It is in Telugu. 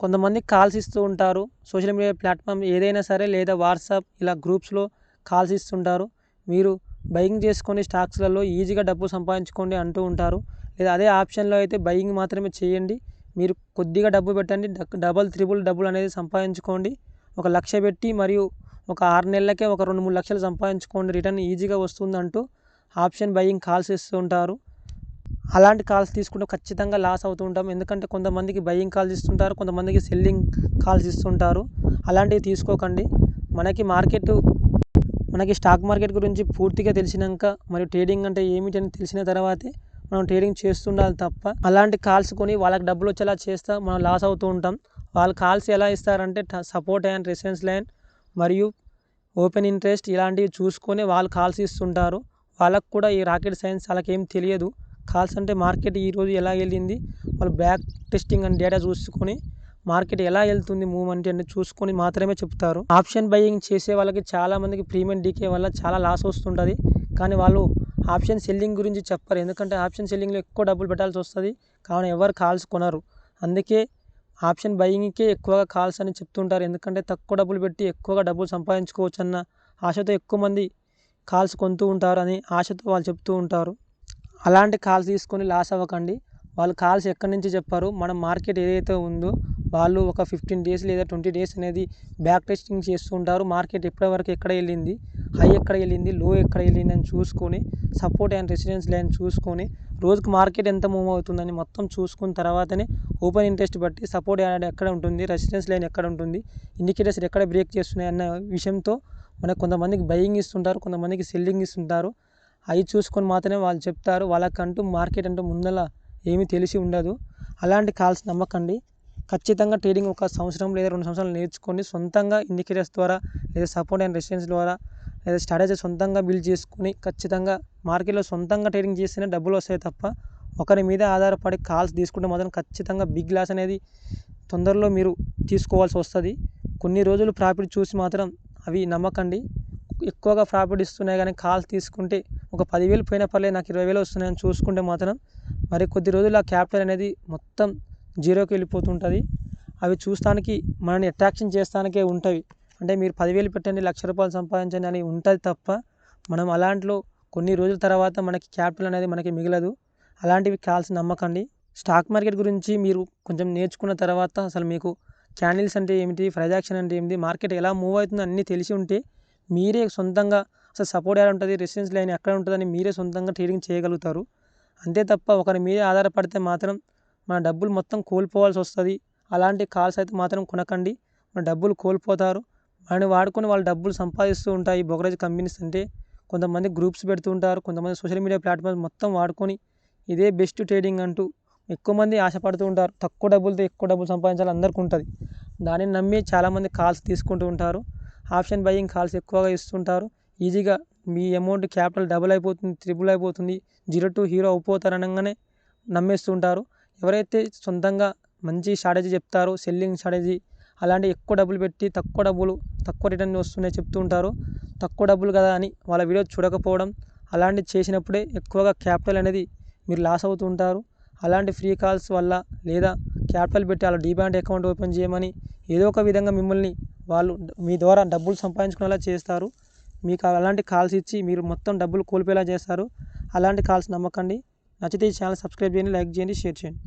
కొంతమంది కాల్స్ ఇస్తూ ఉంటారు. సోషల్ మీడియా ప్లాట్ఫామ్ ఏదైనా సరే లేదా వాట్సాప్ ఇలా గ్రూప్స్లో కాల్స్ ఇస్తుంటారు. మీరు బైకింగ్ చేసుకొని స్టాక్స్లలో ఈజీగా డబ్బు సంపాదించుకోండి అంటూ ఉంటారు. లేదా అదే ఆప్షన్లో అయితే బైకింగ్ మాత్రమే చేయండి. మీరు కొద్దిగా డబ్బు పెట్టండి. డబల్ త్రిబుల్ డబ్బులు అనేది సంపాదించుకోండి. ఒక లక్ష పెట్టి మరియు ఒక ఆరు నెలలకే ఒక రెండు మూడు లక్షలు సంపాదించుకోండి. రిటర్న్ ఈజీగా వస్తుంది అంటూ ఆప్షన్ బయ్యింగ్ కాల్స్ ఇస్తూ ఉంటారు. అలాంటి కాల్స్ తీసుకుంటే ఖచ్చితంగా లాస్ అవుతూ ఉంటాం. ఎందుకంటే కొంతమందికి బయింగ్ కాల్స్ ఇస్తుంటారు కొంతమందికి సెల్లింగ్ కాల్స్ ఇస్తుంటారు. అలాంటివి తీసుకోకండి. మనకి మార్కెట్ మనకి స్టాక్ మార్కెట్ గురించి పూర్తిగా తెలిసినాక మరియు ట్రేడింగ్ అంటే ఏమిటని తెలిసిన తర్వాతే మనం ట్రేడింగ్ చేస్తుండాలి తప్ప అలాంటి కాల్స్ కొని వాళ్ళకి డబ్బులు వచ్చేలా చేస్తా మనం లాస్ అవుతూ ఉంటాం. వాళ్ళు కాల్స్ ఎలా ఇస్తారంటే సపోర్ట్ అండ్ రెసిడెన్స్ లైన్ మరియు ఓపెన్ ఇంట్రెస్ట్ ఇలాంటివి చూసుకొని వాళ్ళు కాల్స్ ఇస్తుంటారు. వాళ్ళకు కూడా ఈ రాకెట్ సైన్స్ వాళ్ళకి ఏం తెలియదు. కాల్స్ అంటే మార్కెట్ ఈరోజు ఎలా వెళ్ళింది? వాళ్ళు బ్యాక్ టెస్టింగ్ అండ్ డేటా చూసుకొని మార్కెట్ ఎలా వెళ్తుంది మూవ్మెంట్ అని చూసుకొని మాత్రమే చెప్తారు. ఆప్షన్ బయ్యింగ్ చేసే వాళ్ళకి చాలా మందికి ప్రీమియం డీకే వల్ల చాలా లాస్ వస్తుంటుంది. కానీ వాళ్ళు ఆప్షన్ సెల్లింగ్ గురించి చెప్పరు. ఎందుకంటే ఆప్షన్ సెల్లింగ్లో ఎక్కువ డబ్బులు పెట్టాల్సి వస్తుంది. కావున ఎవరు కాల్స్ కొనరు. అందుకే ఆప్షన్ బయింగ్కే ఎక్కువగా కాల్స్ అని చెప్తుంటారు. ఎందుకంటే తక్కువ డబ్బులు పెట్టి ఎక్కువగా డబ్బులు సంపాదించుకోవచ్చు అన్న ఆశతో ఎక్కువ మంది కాల్స్ కొంటూ ఉంటారు అని ఆశతో వాళ్ళు చెప్తూ ఉంటారు. అలాంటి కాల్స్ తీసుకొని లాస్ అవ్వకండి. వాళ్ళు కాల్స్ ఎక్కడి నుంచి చెప్పారు? మన మార్కెట్ ఏదైతే ఉందో వాళ్ళు ఒక ఫిఫ్టీన్ డేస్ లేదా ట్వంటీ డేస్ అనేది బ్యాక్ టెస్టింగ్ చేస్తూ ఉంటారు మార్కెట్ ఎప్పటివరకు ఎక్కడ వెళ్ళింది? హై ఎక్కడ వెళ్ళింది? లో ఎక్కడ వెళ్ళింది అని చూసుకొని సపోర్ట్ అండ్ రెసిడెన్స్ లైన్ చూసుకొని రోజుకు మార్కెట్ ఎంత మూవ్ అవుతుందని మొత్తం చూసుకున్న తర్వాతనే ఓపెన్ ఇంట్రెస్ట్ బట్టి సపోర్ట్ యాడ్ ఎక్కడ ఉంటుంది? రెసిడెన్స్ లైన్ ఎక్కడ ఉంటుంది? ఇండికేటర్స్ ఎక్కడ బ్రేక్ చేస్తున్నాయి? అన్న విషయంతో మనకు కొంతమందికి బయింగ్ ఇస్తుంటారు కొంతమందికి సెల్లింగ్ ఇస్తుంటారు. అవి చూసుకొని మాత్రమే వాళ్ళు చెప్తారు. వాళ్ళకంటూ మార్కెట్ అంటూ ముందల ఏమీ తెలిసి ఉండదు. అలాంటి కాల్స్ నమ్మకండి. ఖచ్చితంగా ట్రేడింగ్ ఒక సంవత్సరం లేదా రెండు సంవత్సరాలు నేర్చుకొని సొంతంగా ఇండికేటర్స్ ద్వారా లేదా సపోర్ట్ అండ్ రెసిస్టెన్స్ ద్వారా లేదా స్ట్రాటజీ సొంతంగా బిల్డ్ చేసుకొని ఖచ్చితంగా మార్కెట్లో సొంతంగా ట్రేడింగ్ చేస్తేనే డబ్బులు వస్తాయి తప్ప ఒకరి మీద ఆధారపడి కాల్స్ తీసుకుంటే మాత్రం ఖచ్చితంగా బిగ్ లాస్ అనేది తొందరలో మీరు తీసుకోవాల్సి వస్తుంది. కొన్ని రోజులు ప్రాఫిట్ చూసి మాత్రం అవి నమ్మకండి. ఎక్కువగా ప్రాఫిట్ ఇస్తున్నాయి కానీ కాల్స్ తీసుకుంటే ఒక పదివేలు పోయినా పర్లేదు నాకు ఇరవై వేలు వస్తున్నాయని చూసుకుంటే మాత్రం మరి కొద్ది రోజులు ఆ క్యాపిటల్ అనేది మొత్తం జీరోకి వెళ్ళిపోతుంటుంది. అవి చూస్తానికి మనల్ని అట్రాక్షన్ చేస్తానికే ఉంటాయి అంటే మీరు పదివేలు పెట్టండి లక్ష రూపాయలు సంపాదించండి అని ఉంటుంది తప్ప మనం అలాంటిలో కొన్ని రోజుల తర్వాత మనకి క్యాపిటల్ అనేది మనకి మిగలదు. అలాంటివి కావాల్సిన నమ్మకండి స్టాక్ మార్కెట్ గురించి మీరు కొంచెం నేర్చుకున్న తర్వాత అసలు మీకు క్యాండిల్స్ అంటే ఏమిటి ప్రైజ్ యాక్షన్ అంటే ఏమిటి మార్కెట్ ఎలా మూవ్ అవుతుందో అన్నీ తెలిసి ఉంటే మీరే సొంతంగా అసలు సపోర్ట్ ఎలా ఉంటుంది? రెసిడెన్స్ లైన్ ఎక్కడ ఉంటుందని మీరే సొంతంగా ట్రేడింగ్ చేయగలుగుతారు. అంతే తప్ప ఒకరి మీద ఆధారపడితే మాత్రం మన డబ్బులు మొత్తం కోల్పోవాల్సి వస్తుంది. అలాంటి కాల్స్ అయితే మాత్రం కొనకండి. మన డబ్బులు కోల్పోతారు. వాడిని వాడుకొని వాళ్ళు డబ్బులు సంపాదిస్తూ ఉంటాయి. బ్రోకరేజ్ కంపెనీస్ అంటే కొంతమంది గ్రూప్స్ పెడుతూ ఉంటారు. కొంతమంది సోషల్ మీడియా ప్లాట్ఫామ్స్ మొత్తం వాడుకొని ఇదే బెస్ట్ ట్రేడింగ్ అంటూ ఎక్కువ మంది ఆశపడుతూ ఉంటారు. తక్కువ డబ్బులతో ఎక్కువ డబ్బులు సంపాదించాలి అందరికీ ఉంటుంది. దానిని నమ్మి చాలామంది కాల్స్ తీసుకుంటూ ఉంటారు. ఆప్షన్ బయింగ్ కాల్స్ ఎక్కువగా ఇస్తుంటారు. ఈజీగా మీ అమౌంట్ క్యాపిటల్ డబుల్ అయిపోతుంది త్రిబుల్ అయిపోతుంది జీరో టూ హీరో అయిపోతారు అనగానే నమ్మేస్తుంటారు. ఎవరైతే సొంతంగా మంచి స్ట్రాటజీ చెప్తారో సెల్లింగ్ స్ట్రాటజీ అలాంటి ఎక్కువ డబ్బులు పెట్టి తక్కువ డబ్బులు తక్కువ రిటర్న్ వస్తున్నాయి చెప్తూ ఉంటారు తక్కువ డబ్బులు కదా అని వాళ్ళ వీడియో చూడకపోవడం అలాంటి చేసినప్పుడే ఎక్కువగా క్యాపిటల్ అనేది మీరు లాస్ అవుతూ ఉంటారు అలాంటి ఫ్రీ కాల్స్ వల్ల లేదా క్యాపిటల్ పెట్టి వాళ్ళ డిమాండ్ అకౌంట్ ఓపెన్ చేయమని ఏదో ఒక విధంగా మిమ్మల్ని వాళ్ళు మీ ద్వారా డబ్బులు సంపాదించుకునేలా చేస్తారు. మీకు అలాంటి కాల్స్ ఇచ్చి మీరు మొత్తం డబ్బులు కోల్పోయేలా చేస్తారు. అలాంటి కాల్స్ నమ్మకండి. నచ్చితే ఈ ఛానల్ సబ్స్క్రైబ్ చేయండి లైక్ చేయండి షేర్ చేయండి.